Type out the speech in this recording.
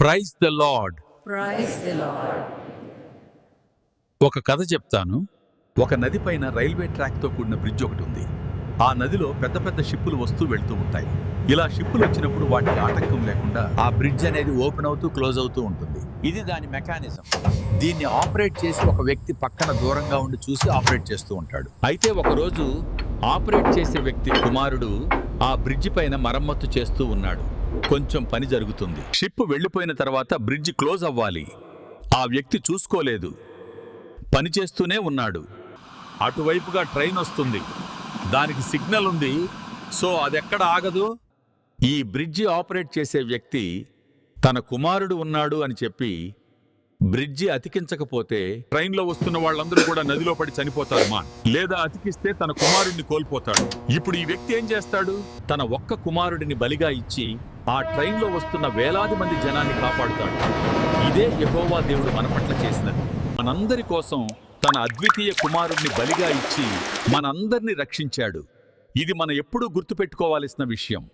Praise the Lord. ఒక కథ చెప్తాను. ఒక నది పైన రైల్వే ట్రాక్తో కూడిన బ్రిడ్జ్ ఒకటి ఉంది. ఆ నదిలో పెద్ద పెద్ద షిప్పులు వస్తూ వెళ్తూ ఉంటాయి. ఇలా షిప్పులు వచ్చినప్పుడు వాటికి ఆటంకం లేకుండా ఆ బ్రిడ్జ్ అనేది ఓపెన్ అవుతూ క్లోజ్ అవుతూ ఉంటుంది. ఇది దాని మెకానిజం. దీన్ని ఆపరేట్ చేసి ఒక వ్యక్తి పక్కన దూరంగా ఉండి చూసి ఆపరేట్ చేస్తూ ఉంటాడు. అయితే ఒకరోజు ఆపరేట్ చేసే వ్యక్తి కుమారుడు ఆ బ్రిడ్జి పైన మరమ్మత్తు చేస్తూ ఉన్నాడు. కొంచెం పని జరుగుతుంది. షిప్ వెళ్ళిపోయిన తర్వాత బ్రిడ్జ్ క్లోజ్ అవ్వాలి. ఆ వ్యక్తి చూసుకోలేదు. పని చేస్తూనే ఉన్నాడు. అటువైపుగా ట్రైన్ వస్తుంది. దానికి సిగ్నల్ ఉంది. సో అదెక్కడ ఆగదు? ఈ బ్రిడ్జి ఆపరేట్ చేసే వ్యక్తి తన కుమారుడు ఉన్నాడు అని చెప్పి బ్రిడ్జి అతికించకపోతే ట్రైన్లో వస్తున్న వాళ్ళందరూ కూడా నదిలో పడి చనిపోతారు మా. లేదా అతికిస్తే తన కుమారుడిని కోల్పోతాడు. ఇప్పుడు ఈ వ్యక్తి ఏం చేస్తాడు? తన ఒక్క కుమారుడిని బలిగా ఇచ్చి ఆ ట్రైన్లో వస్తున్న వేలాది మంది జనాన్ని కాపాడుతాడు. ఇదే యహోవా దేవుడు మన పట్ల చేసినది. మనందరి కోసం తన అద్వితీయ కుమారుడిని బలిగా ఇచ్చి మనందరినీ రక్షించాడు. ఇది మన ఎప్పుడూ గుర్తుపెట్టుకోవాల్సిన విషయం.